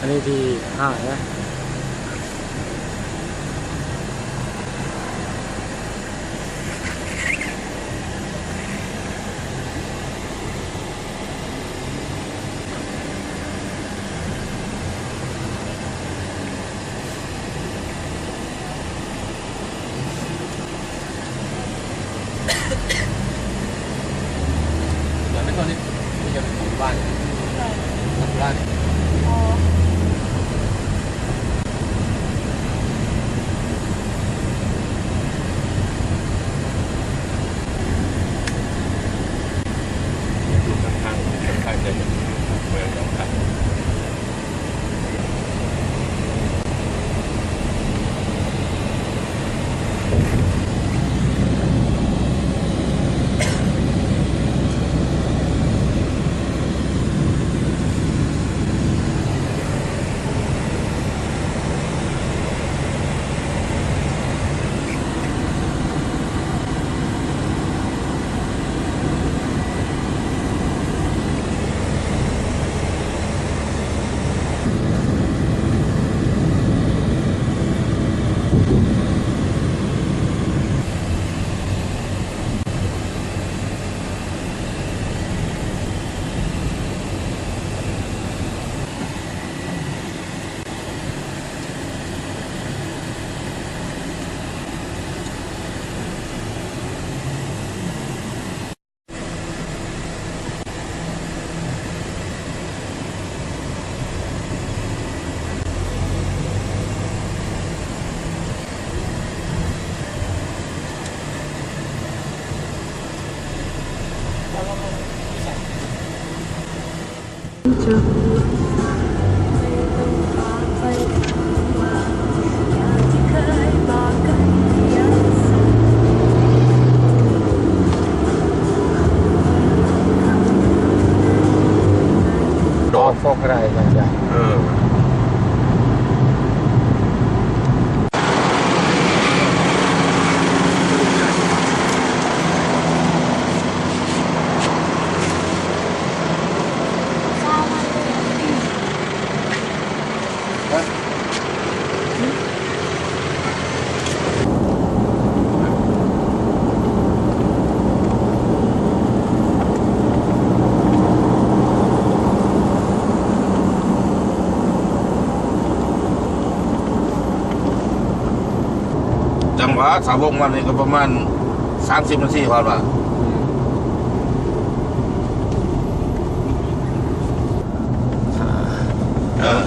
อันนี้ที่ห้านะเดี๋ยวไม่ก่อนนี่นี่จะเป็นของบ้านของบ้าน อ๋อ อยู่ข้างๆข้างๆจะเป็นเมืองหนองคาย ดอกฟอ ว่าสาวกวันนี้ก็ประมาณสามสิบนาทีพอป่ะ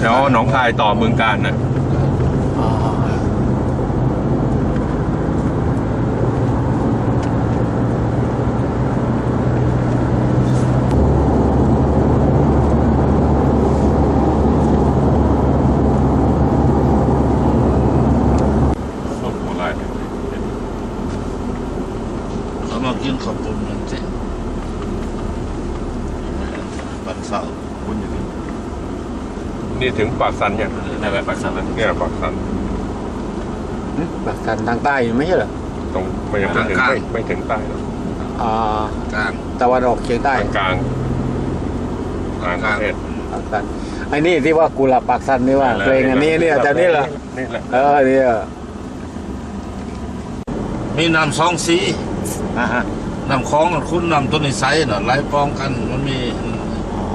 แถวหนองคายต่อเมืองการน่ะ อ๋อ โอ้โหไล่ เขามากินข้าวปุ้นนั่นสิปัน เสาร์คุณอยู่นี่นี่ถึงปากสันยังนั่นแหละปากสันเนี่ยปากสันบักสันทางใต้อยู่ไม่ใช่เหรอตรงไม่ยังไม่ถึงไม่ไม่ถึงใต้หรอกอ่ากลางตะวันออกเฉียงใต้กลางกลางประเทศปากสันไอ้นี่ที่ว่ากุหลาบปากสันนี่ว่าเพลงอันนี้เนี่ยแต่นี่เหรอนี่แหละเออเนี่ยมีน้ำสองสีอ่าฮะน้ำคลองกับคุณน้ำต้นนิสัยน่ะไหลปองกันมันมี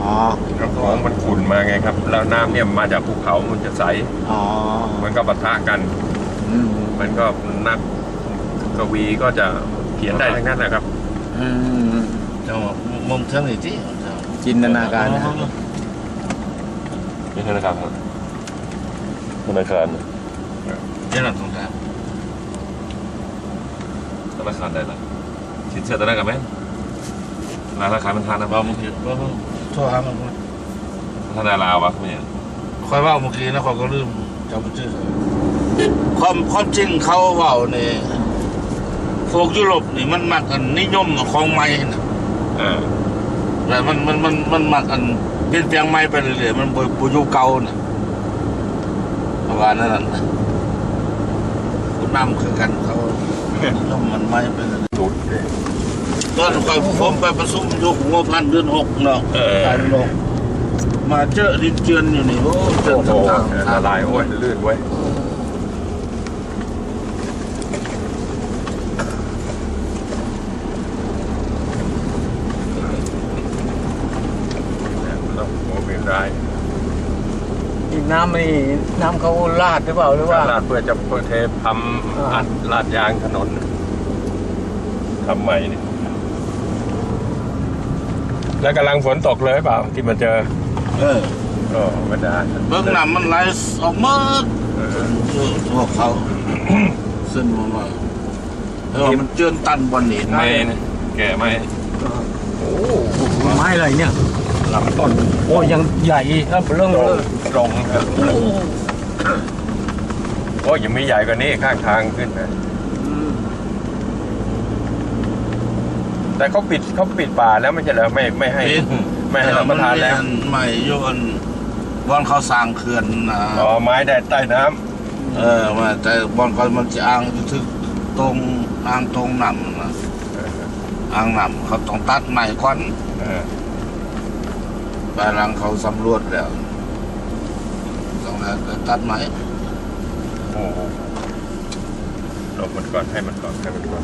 อ๋อ แล้วของมันขุ่นมาไงครับ แล้วน้ำเนี่ยมาจากภูเขา มันจะใส อ๋อ มันก็ปะทะกัน อืมมันก็นักกวีก็จะเขียนได้ทั้งนั้นแหละครับ อืมเจ้ามุมเทิงนี่ที่จินตนาการนะไม่ธนาคารครับธนาคารเจ้าหน้าตรงกลางธนาคารได้ละสินเชื่อธนาคารไหมธนาคารมันทานนะบอกเมื่อกี้ว่าโทรหามันก่อนธนาลาวะไม่ใช่คอยเว่าเมื่อกี้นะคอยก็ลืมจำชื่อเขาความความจริงเขาเว่าเนี่ยพวกยุโรปนี่มันมักกันนิยมของใหม่นะอ่าแล้วมันมันมันมันมักกันเปลี่ยนแปลงใหม่ไปเรื่อยๆมันบ่บ่อยู่เก่าน่ะประมาณนั้นน่ะคุณนำคือกันเขานิยมมันใหม่ไปเรื่อยหลุดๆ ตอนคอยผมไปประชุมอยู่หัวพันเดือนหกเนาะเออการโลกมาเจอดินเจือนอยู่นี่โอ้เจือนโอ้โหต่างๆละลายโอ้ยลื่นไว้ยต้องโอ้เป็นได้อีกน้ำนี่น้ำเขาลาดหรือเปล่าหรือว่าลาดเพื่อจะเพื่อเททอ่าำอัดลาดยางถนนทำใหม่นี่ แล้วกำลังฝนตกเลยเปล่าที่มาเจอเออก็ไม่ได้เบื้องหน้ามันไหลออกมาเออเออพวกเขาเส้นมันว่าเออมันเจือนตันบนนี้ไม่นะแก่ไม่โอ้ไม้อะไรเนี่ยลำต้นโอ้ยังใหญ่ครับเรื่องตรเลงยตรงครับโอ้ยยังมีใหญ่กว่านี้ข้างทางขึ้นนะ แต่เขาปิดเขาปิดป่าแล้วไม่ใช่เหรอไม่ไม่ให้ ปิดไม่ให้เราประทานแล้ว ไม่โยนบอนเขาสร้างเขื่อนนะอ๋อไม้แดดใต้น้ำเออมาแต่บอนเขามันจะอ้างถึงตรงอ้างตรงนำนะอ้างนำเขาต้องตัดไม้ควันเออไปหลังเขาสำรวจแล้วต้องแล้วตัดไม้โอ้โหหลบมันก่อนให้มันก่อนให้มันก่อน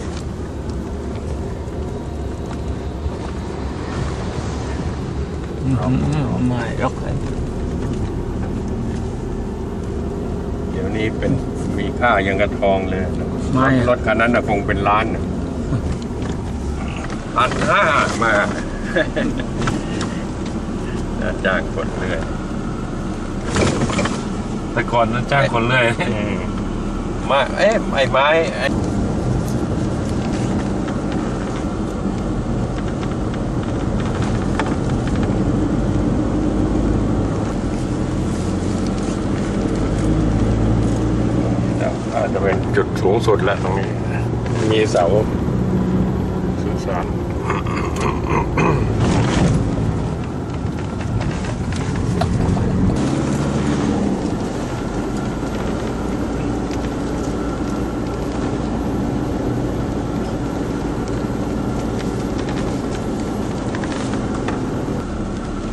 ไม่หรอกเดี๋ยวนี้เป็นมีค่ายังกระทองเลยไม่รถคันนั้นนะคงเป็นล้านน่ะพันห้ามาน่าจ้างคนเรื่อยแต่ก่อนนั้นจ้างคนเลยอืมมาเอ๊ะไอ้ไม้ไอ้อาจจะเป็นจุด สูงสุดแล้วตรงนี้ มีเสาสื่อสาร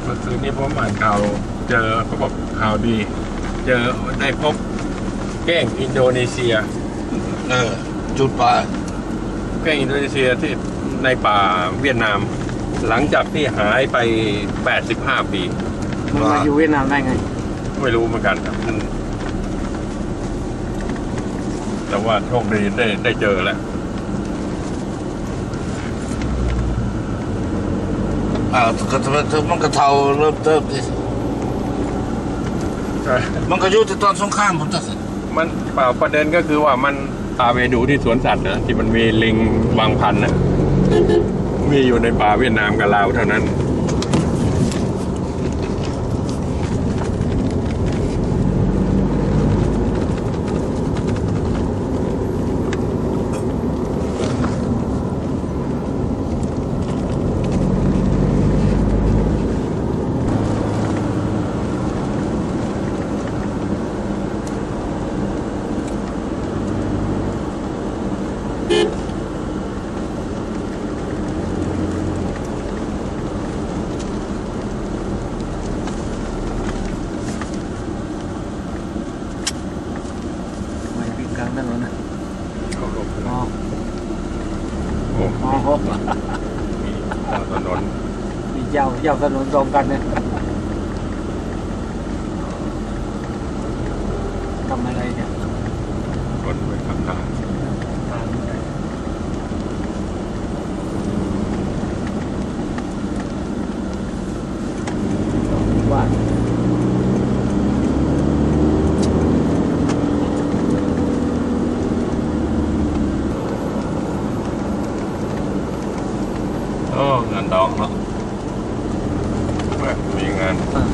เมื่อคืนนี้ผมอ่านข่าวเจอเขาบอกข่าวดี เจอได้พบเก้งอินโดนีเซีย เออ จุดปลาเก้งอินโดนีเซียที่ในป่าเวียดนาม หลังจากที่หายไป 85 ปี มันมาอยู่เวียดนามได้ไง ไม่รู้เหมือนกันครับมันแต่ว่าโชคดีได้ได้เจอแล้วอ่าก็มันก็เท่าเริ่มเติบดิมันก็อยู่ที่ตอนสงครามผมตัดสิน มันเปล่าประเด็นก็คือว่ามันตาไปดูที่สวนสัตว์นะที่มันมีลิงวางพันนะมีอยู่ในป่าเวียดนามกับลาวเท่านั้น ถนนนะเขาลบอ๋อโอ้อ๋อโหมีถนนมีเจ้าเจ้าถนนตรงกันเนี่ยทำอะไรเนี่ย รถไว้ข้าง ทางไหนว่า โอ้งานดองเนาะ ๆว่ามีงานอ่า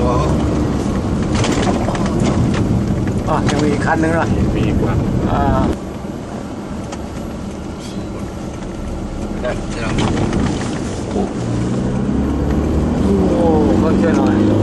ล้ออ๋อยังมีอีกคันหนึ่งละมีมีครับอ่า โอ้เพิ่มช่วยหน่อย